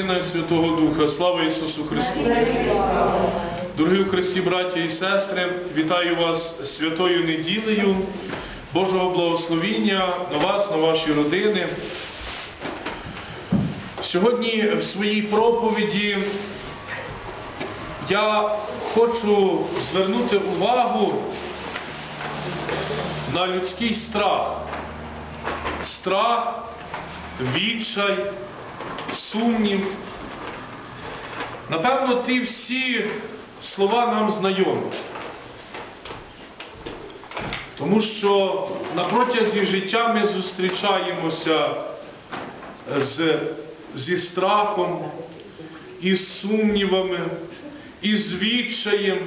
Сина і Святого Духа. Слава Ісусу Христу! Дорогі Христі, браті і сестри, вітаю вас святою неділею, Божого благословіння на вас, на ваші родини. Сьогодні в своїй проповіді я хочу звернути увагу на людський страх. Страх, відчай, сумнів. Напевно, ті всі слова нам знайомі. Тому що на протязі життя ми зустрічаємося з, зі страхом, із сумнівами, із відчаєм.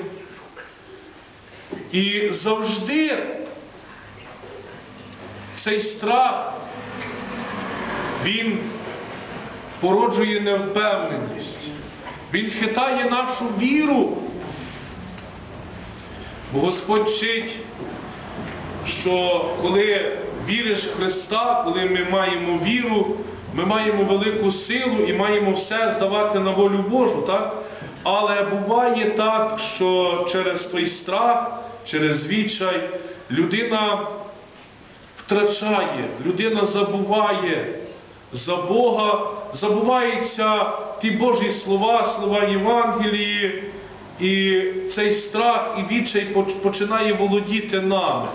І завжди цей страх, він породжує невпевненість. Він хитає нашу віру. Бо Господь вчить, що коли віриш в Христа, коли ми маємо віру, ми маємо велику силу і маємо все здавати на волю Божу, так? Але буває так, що через той страх, через відчай людина втрачає, людина забуває за Бога, забуваються ті Божі слова, слова Євангелії, і цей страх і відчай починає володіти нами.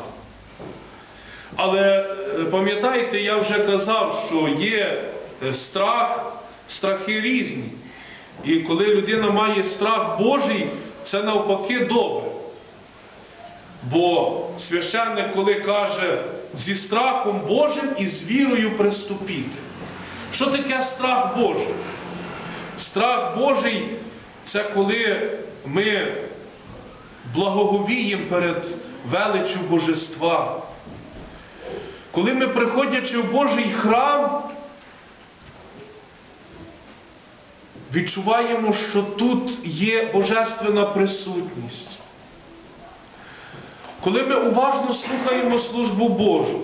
Але е, пам'ятаєте, я вже казав, що є е, страх, страхи різні. І коли людина має страх Божий, це навпаки добре. Бо священник, коли каже, зі страхом Божим і з вірою приступіти. Що таке страх Божий? Страх Божий це коли ми благоговіємо перед величю Божества. Коли ми, приходячи в Божий храм, відчуваємо, що тут є божественна присутність. Коли ми уважно слухаємо службу Божу,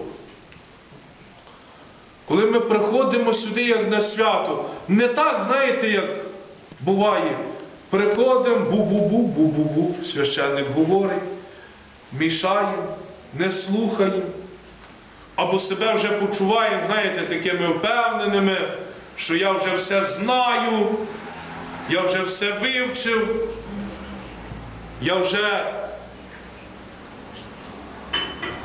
коли ми приходимо сюди, як на свято, не так, знаєте, як буває, приходимо, бу-бу-бу, бу-бу-бу, священник говорить, мішаємо, не слухаємо, або себе вже почуваємо, знаєте, такими впевненими, що я вже все знаю, я вже все вивчив, я вже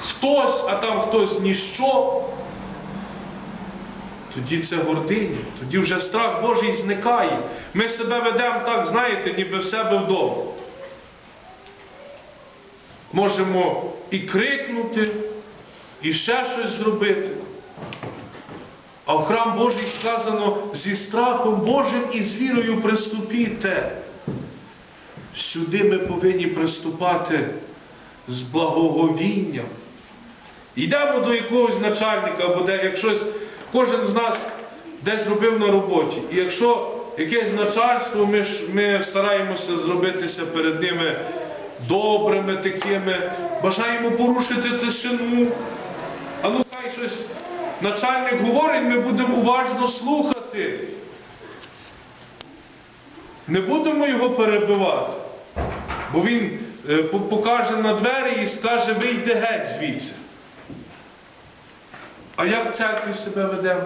хтось, а там хтось ніщо. Тоді це гординя, тоді вже страх Божий зникає. Ми себе ведемо так, знаєте, ніби в себе вдома. Можемо і крикнути, і ще щось зробити. А в храм Божий сказано зі страхом Божим і з вірою приступіте. Сюди ми повинні приступати з благоговінням. Йдемо до якогось начальника, або де як щось, кожен з нас десь робив на роботі. І якщо якесь начальство, ми, ж, ми стараємося зробитися перед ними добрими такими, бажаємо порушити тишину. А ну хай щось начальник говорить, ми будемо уважно слухати. Не будемо його перебивати, бо він е, покаже на двері і скаже, вийди геть звідси. А як в церкві себе ведемо?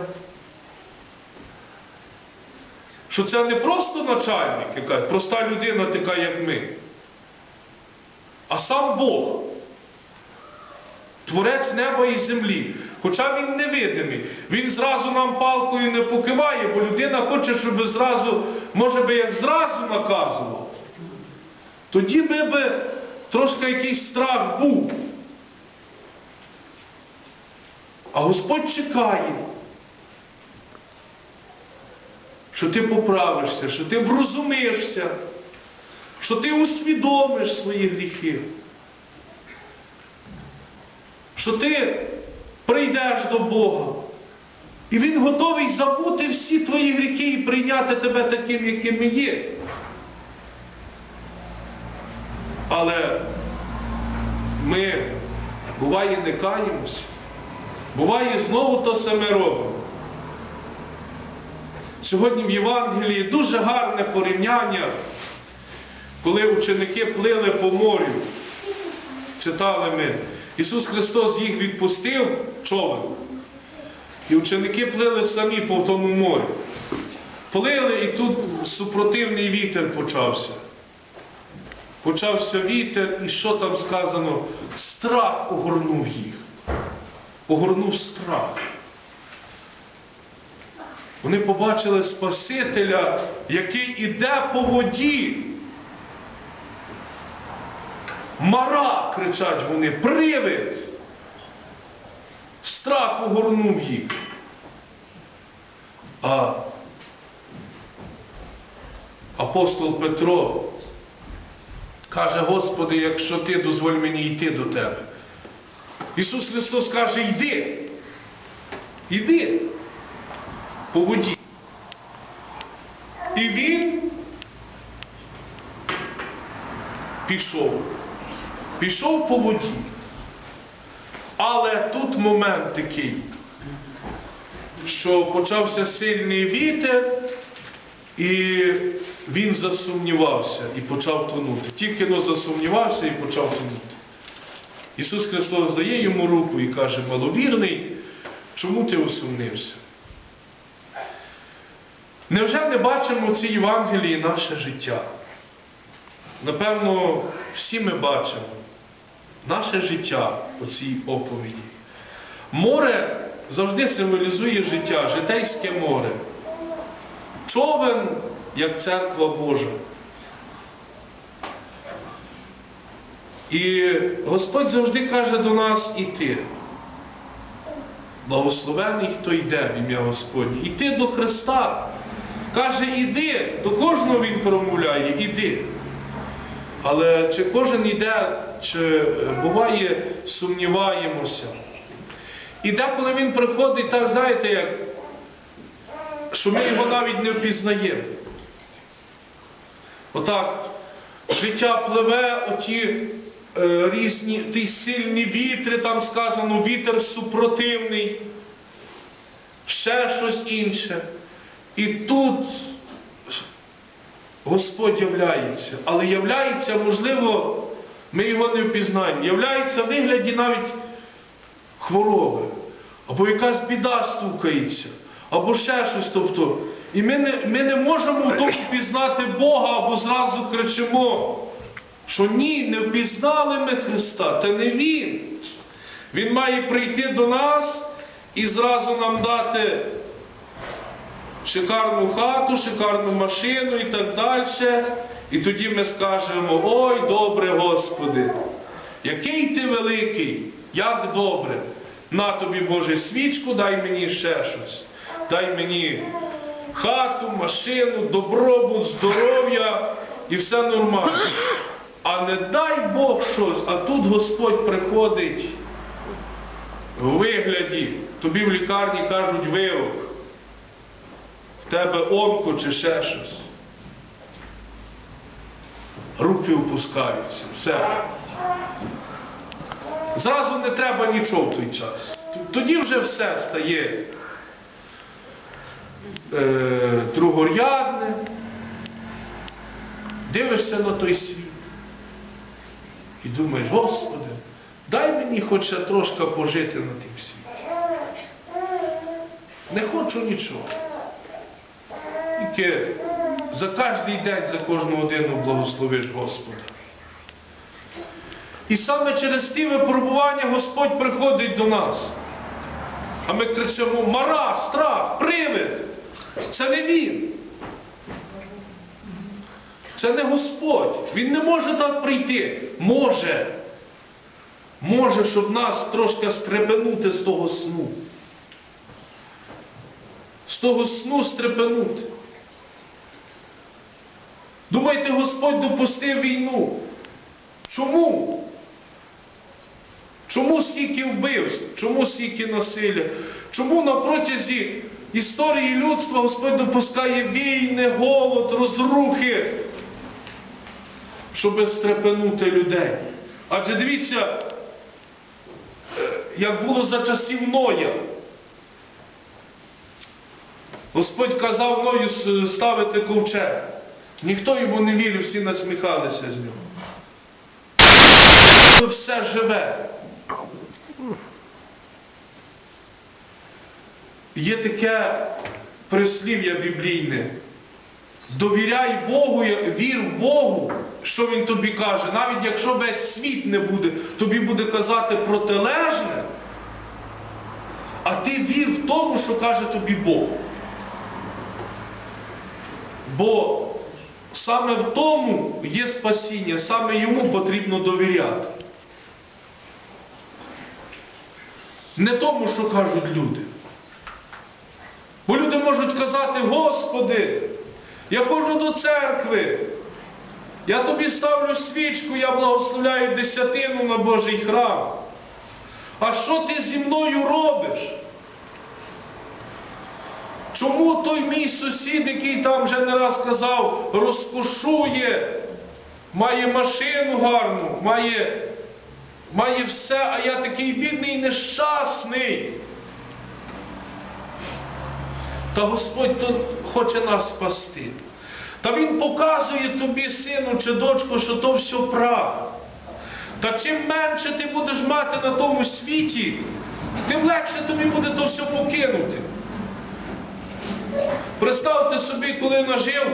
Що це не просто начальник, яка проста людина, така, як ми, а сам Бог, творець неба і землі. Хоча він невидимий, він зразу нам палкою не покиває, бо людина хоче, щоб зразу, може би як зразу наказував. Тоді би би трошки якийсь страх був. А Господь чекає, що ти поправишся, що ти врозумишся, що ти усвідомиш свої гріхи, що ти прийдеш до Бога. І Він готовий забути всі твої гріхи і прийняти тебе таким, яким є. Але ми, буває, не каємося. Буває, знову то саме робимо. Сьогодні в Євангелії дуже гарне порівняння, коли ученики плили по морю. Читали ми. Ісус Христос їх відпустив човен. І ученики плили самі по тому морю. Плили, і тут супротивний вітер почався. Почався вітер, і що там сказано? Страх огорнув їх. Огорнув страх. Вони побачили Спасителя, який іде по воді. Мара, кричать вони, привид. Страх огорнув їх. А апостол Петро каже, Господи, якщо ти дозволь мені йти до тебе. Ісус Христос каже, йди. Йди по воді. І він пішов. Пішов по воді. Але тут момент такий, що почався сильний вітер, і він засумнівався і почав тонути. Тільки но засумнівався і почав тонути. Ісус Христос дає йому руку і каже, маловірний, чому ти усумнився? Невже не бачимо в цій Євангелії наше життя? Напевно, всі ми бачимо наше життя у цій оповіді. Море завжди символізує життя, житейське море. Човен як церква Божа. І Господь завжди каже до нас іти. Благословений, хто йде в ім'я Господнє. Іти до Христа. Каже, іди, до кожного Він промовляє, іди. Але чи кожен йде, чи е, буває, сумніваємося. І деколи він приходить, так знаєте, як, що ми його навіть не впізнаємо. Отак, життя пливе, оті різні, ті сильні вітри, там сказано, вітер супротивний, ще щось інше. І тут Господь являється, але являється, можливо, ми його не впізнаємо, являється в вигляді навіть хвороби, або якась біда стукається, або ще щось. Тобто, і ми не, ми не можемо в тому впізнати Бога, або зразу кричимо, що ні, не впізнали ми Христа, це не Він. Він має прийти до нас і зразу нам дати шикарну хату, шикарну машину і так далі. І тоді ми скажемо, ой, добре, Господи, який ти великий, як добре. На тобі, Боже, свічку, дай мені ще щось. Дай мені хату, машину, добробут, здоров'я і все нормально. А не дай Бог щось, а тут Господь приходить в вигляді, тобі в лікарні кажуть вирок в тебе онко чи ще щось. Руки опускаються, все. Зразу не треба нічого в той час. Тоді вже все стає е, другорядне. Дивишся на той світ і думаєш, Господи, дай мені хоч ще трошки пожити на тим світі. Не хочу нічого. Тільки за кожний день, за кожну годину благословиш Господа. І саме через ті випробування Господь приходить до нас. А ми кричимо мара, страх, привид. Це не Він. Це не Господь. Він не може так прийти. Може. Може, щоб нас трошки стрепенути з того сну. З того сну стрепенути. Думаєте, Господь допустив війну? Чому? Чому скільки вбивств? Чому скільки насилля? Чому на протязі історії людства Господь допускає війни, голод, розрухи, щоб стрепенути людей? Адже дивіться, е, як було за часів Ноя. Господь казав мною с- ставити ковчег. Ніхто йому не вірив, всі насміхалися з нього. Все живе. Є таке прислів'я біблійне. Довіряй Богу, вір Богу, що Він тобі каже. Навіть якщо весь світ не буде, тобі буде казати протилежне, а ти вір в тому, що каже тобі Бог. Бо саме в тому є спасіння, саме йому потрібно довіряти. Не тому, що кажуть люди. Бо люди можуть казати, Господи, я ходжу до церкви, я тобі ставлю свічку, я благословляю десятину на Божий храм. А що ти зі мною робиш? Чому той мій сусід, який там вже не раз казав, розкошує, має машину гарну, має, має все, а я такий бідний, нещасний. Та Господь тут хоче нас спасти. Та Він показує тобі, сину чи дочку, що то все прах. Та чим менше ти будеш мати на тому світі, тим легше тобі буде то все покинути. Представте собі, коли нажив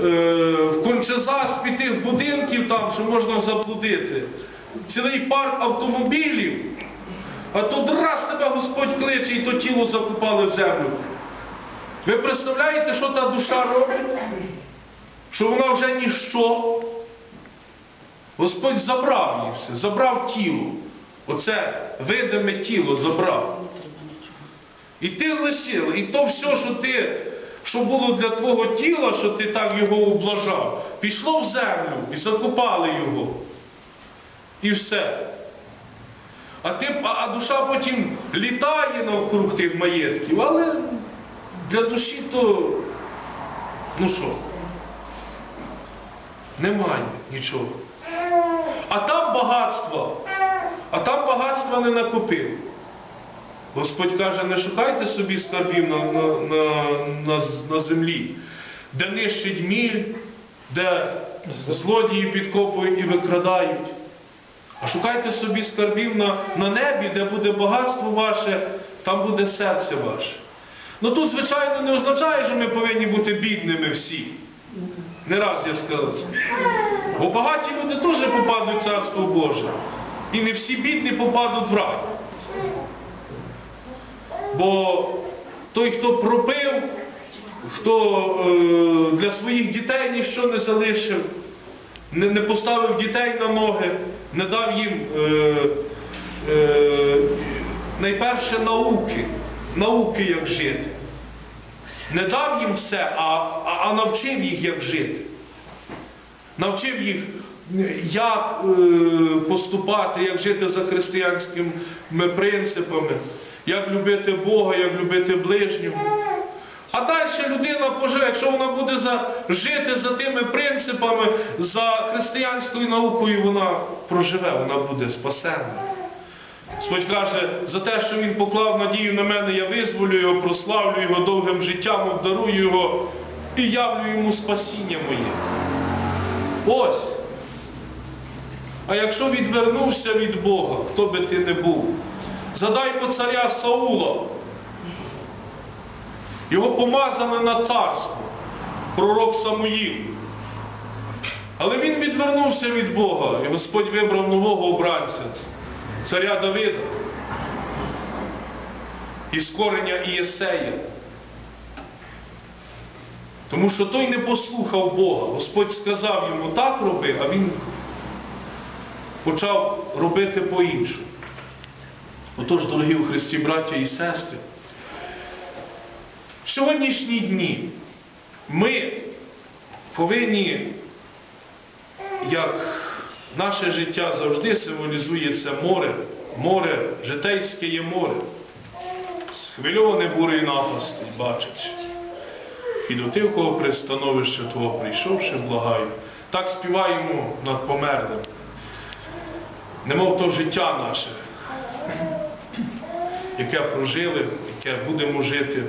е, в кончезаспі тих будинків там, що можна заблудити, цілий парк автомобілів, а тут раз тебе Господь кличе і то тіло закупали в землю. Ви представляєте, що та душа робить? Що вона вже ніщо. Господь забрав її все, забрав тіло. Оце видиме тіло забрав. І ти лишила, і то все, що ти, що було для твого тіла, що ти так його облажав, пішло в землю і закопали його. І все. А, ти, а душа потім літає навкруг тих маєтків, але для душі то, ну що, немає нічого. А там багатство, а там багатства не накопив. Господь каже, не шукайте собі скарбів на, на, на, на, на землі, де нищить міль, де злодії підкопують і викрадають. А шукайте собі скарбів на, на небі, де буде багатство ваше, там буде серце ваше. Ну тут, звичайно, не означає, що ми повинні бути бідними всі. Не раз я сказав це. Бо багаті люди теж попадуть в Царство Боже. І не всі бідні попадуть в рай. Бо той, хто пропив, хто е, для своїх дітей ніщо не залишив, не, не поставив дітей на ноги, не дав їм е, е, найперше науки, науки, як жити. Не дав їм все, а, а, а навчив їх, як жити. Навчив їх, як е, поступати, як жити за християнськими принципами, як любити Бога, як любити ближнього. А далі людина поживе, якщо вона буде за, жити за тими принципами, за християнською наукою, вона проживе, вона буде спасенна. Господь каже, за те, що Він поклав надію на мене, я визволю його, прославлю його довгим життям, обдарую його і явлю йому спасіння моє. Ось. А якщо відвернувся від Бога, хто би ти не був, задай по царя Саула. Його помазали на царство, пророк Самуїл. Але він відвернувся від Бога, і Господь вибрав нового обранця, царя Давида, із корення Ієсея. Тому що той не послухав Бога. Господь сказав йому так роби, а він почав робити по-іншому. Отож, дорогі у Христі, браття і сестри, в сьогоднішні дні ми повинні, як наше життя завжди символізує це море, море, житейське є море, схвильоване бурею напасти, бачачи. І до тихого пристановища Твого прийшовши, благаю. Так співаємо над померлим. Немов то життя наше, яке прожили, яке будемо жити.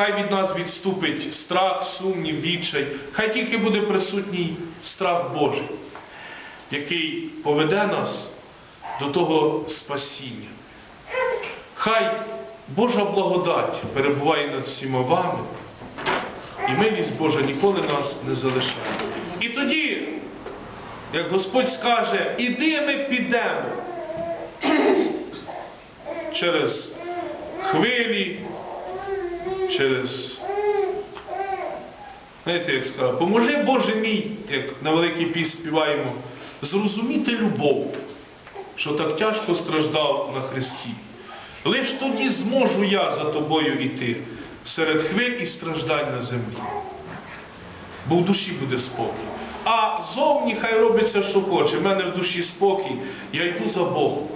Хай від нас відступить страх, сумнів, відчай, хай тільки буде присутній страх Божий, який поведе нас до того спасіння. Хай Божа благодать перебуває над всіма вами, і милість Божа ніколи нас не залишає. І тоді, як Господь скаже, іди ми підемо через хвилі, через, знаєте, як сказав, поможи Боже мій, як на Великий Піс співаємо, зрозуміти любов, що так тяжко страждав на Христі. Лиш тоді зможу я за тобою іти серед хвиль і страждань на землі. Бо в душі буде спокій. А зовні хай робиться, що хоче. В мене в душі спокій, я йду за Богом.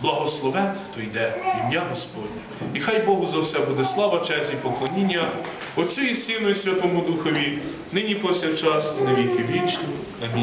Благословен, хто йде, ім'я Господнє. І хай Богу за все буде слава, честь і поклоніння Отцю і Сину і Святому Духові, нині повсякчас і на віки вічні. Амінь.